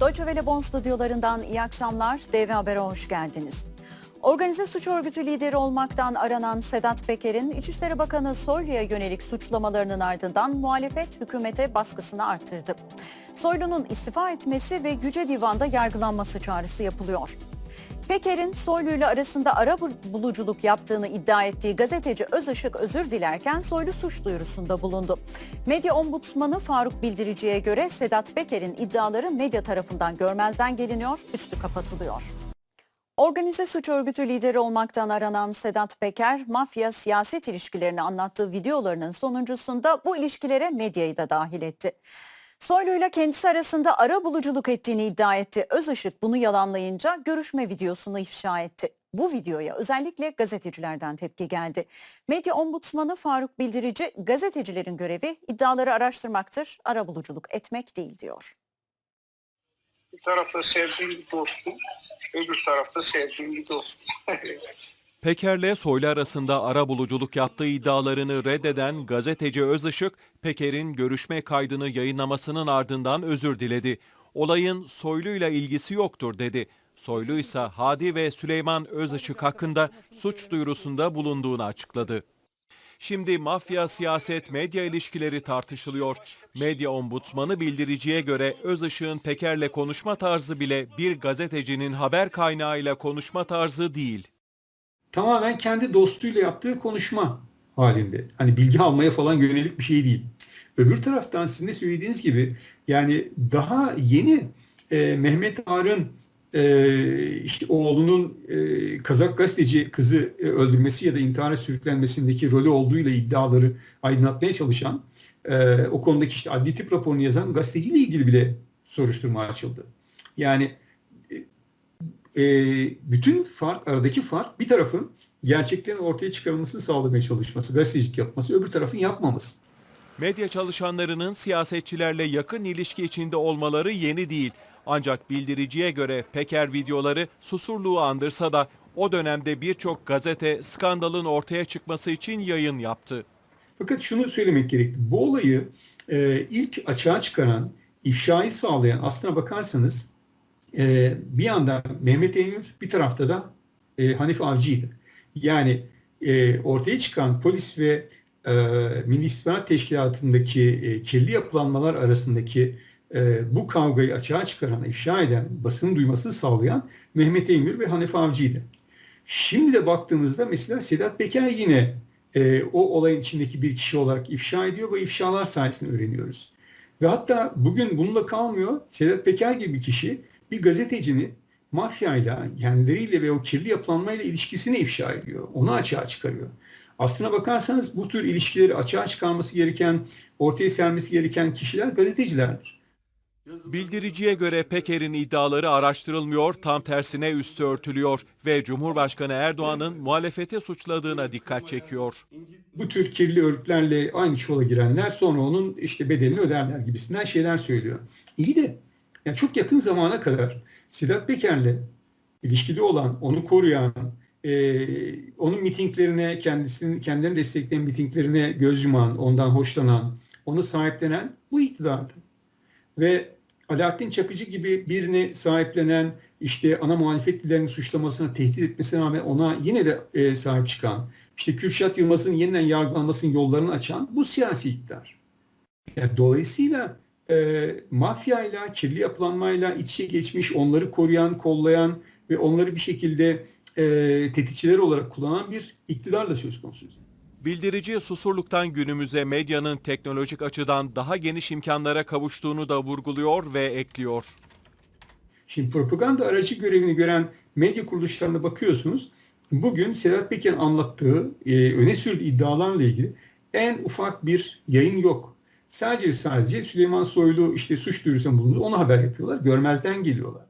Deutsche Welle Bonn stüdyolarından iyi akşamlar. DV Haber'e hoş geldiniz. Organize suç örgütü lideri olmaktan aranan Sedat Peker'in İçişleri Bakanı Soylu'ya yönelik suçlamalarının ardından muhalefet hükümete baskısını arttırdı. Soylu'nun istifa etmesi ve Yüce Divan'da yargılanması çağrısı yapılıyor. Peker'in Soylu ile arasında ara buluculuk yaptığını iddia ettiği gazeteci Özışık özür dilerken Soylu suç duyurusunda bulundu. Medya ombudsmanı Faruk Bildirici'ye göre Sedat Peker'in iddiaları medya tarafından görmezden geliniyor, üstü kapatılıyor. Organize suç örgütü lideri olmaktan aranan Sedat Peker, mafya siyaset ilişkilerini anlattığı videolarının sonuncusunda bu ilişkilere medyayı da dahil etti. Soylu ile kendisi arasında ara buluculuk ettiğini iddia etti. Özışık bunu yalanlayınca görüşme videosunu ifşa etti. Bu videoya özellikle gazetecilerden tepki geldi. Medya ombudsmanı Faruk Bildirici, gazetecilerin görevi iddiaları araştırmaktır, ara buluculuk etmek değil diyor. Bir tarafta sevdiğim bir dostum, öbür tarafta sevdiğim bir dostum. Peker'le Soylu arasında ara buluculuk yaptığı iddialarını reddeden gazeteci Özışık, Peker'in görüşme kaydını yayınlamasının ardından özür diledi. Olayın Soylu'yla ilgisi yoktur dedi. Soylu ise Hadi ve Süleyman Özışık hakkında suç duyurusunda bulunduğunu açıkladı. Şimdi mafya, siyaset, medya ilişkileri tartışılıyor. Medya ombudsmanı bildiriciye göre Özışık'ın Peker'le konuşma tarzı bile bir gazetecinin haber kaynağıyla konuşma tarzı değil. Tamamen kendi dostuyla yaptığı konuşma halinde. Hani bilgi almaya falan yönelik bir şey değil. Öbür taraftan sizin de söylediğiniz gibi yani daha yeni e, Mehmet Ağar'ın e, işte oğlunun e, Kazak gazeteci kızı e, öldürmesi ya da intihara sürüklenmesindeki rolü olduğuyla iddiaları aydınlatmaya çalışan e, o konudaki işte adli tip raporunu yazan gazeteciyle ilgili bile soruşturma açıldı. Yani e, bütün fark, aradaki fark bir tarafın gerçeklerin ortaya çıkarılmasını sağlamaya çalışması, gazetecilik yapması, öbür tarafın yapmaması. Medya çalışanlarının siyasetçilerle yakın ilişki içinde olmaları yeni değil. Ancak bildiriciye göre Peker videoları susurluğu andırsa da o dönemde birçok gazete skandalın ortaya çıkması için yayın yaptı. Fakat şunu söylemek gerekli. Bu olayı e, ilk açığa çıkaran, ifşayı sağlayan aslına bakarsanız e, bir yandan Mehmet Eymür, bir tarafta da e, Hanif Avcı'ydı. Yani e, ortaya çıkan polis ve e, Milli İstihbarat Teşkilatı'ndaki e, kirli yapılanmalar arasındaki e, bu kavgayı açığa çıkaran, ifşa eden, basının duymasını sağlayan Mehmet Eymür ve Hanif Avcı'ydı. Şimdi de baktığımızda mesela Sedat Peker yine e, o olayın içindeki bir kişi olarak ifşa ediyor ve ifşalar sayesinde öğreniyoruz. Ve hatta bugün bununla kalmıyor. Sedat Peker gibi bir kişi bir gazetecinin mafyayla, kendileriyle ve o kirli yapılanmayla ilişkisini ifşa ediyor. Onu açığa çıkarıyor. Aslına bakarsanız bu tür ilişkileri açığa çıkarması gereken, ortaya sermesi gereken kişiler gazetecilerdir. Bildiriciye göre Peker'in iddiaları araştırılmıyor, tam tersine üstü örtülüyor ve Cumhurbaşkanı Erdoğan'ın muhalefete suçladığına dikkat çekiyor. Bu tür kirli örgütlerle aynı çuvala girenler sonra onun işte bedelini öderler gibisinden şeyler söylüyor. İyi de yani çok yakın zamana kadar Sedat Peker'le ilişkili olan, onu koruyan, e, onun mitinglerine, kendisinin kendilerini destekleyen mitinglerine göz yuman, ondan hoşlanan, onu sahiplenen bu iktidardı. Ve Alaaddin Çakıcı gibi birini sahiplenen, işte ana muhalefet suçlamasına, tehdit etmesine rağmen ona yine de e, sahip çıkan, işte Kürşat Yılmaz'ın yeniden yargılanmasının yollarını açan bu siyasi iktidar. Yani dolayısıyla e, mafyayla, kirli yapılanmayla iç içe geçmiş, onları koruyan, kollayan ve onları bir şekilde e, tetikçiler olarak kullanan bir iktidarla söz konusu. Bildirici susurluktan günümüze medyanın teknolojik açıdan daha geniş imkanlara kavuştuğunu da vurguluyor ve ekliyor. Şimdi propaganda aracı görevini gören medya kuruluşlarına bakıyorsunuz. Bugün Sedat Peker'in anlattığı, e, öne sürdüğü iddialarla ilgili en ufak bir yayın yok. Sadece sadece Süleyman Soylu işte suç duyurusunda bulundu, onu haber yapıyorlar, görmezden geliyorlar.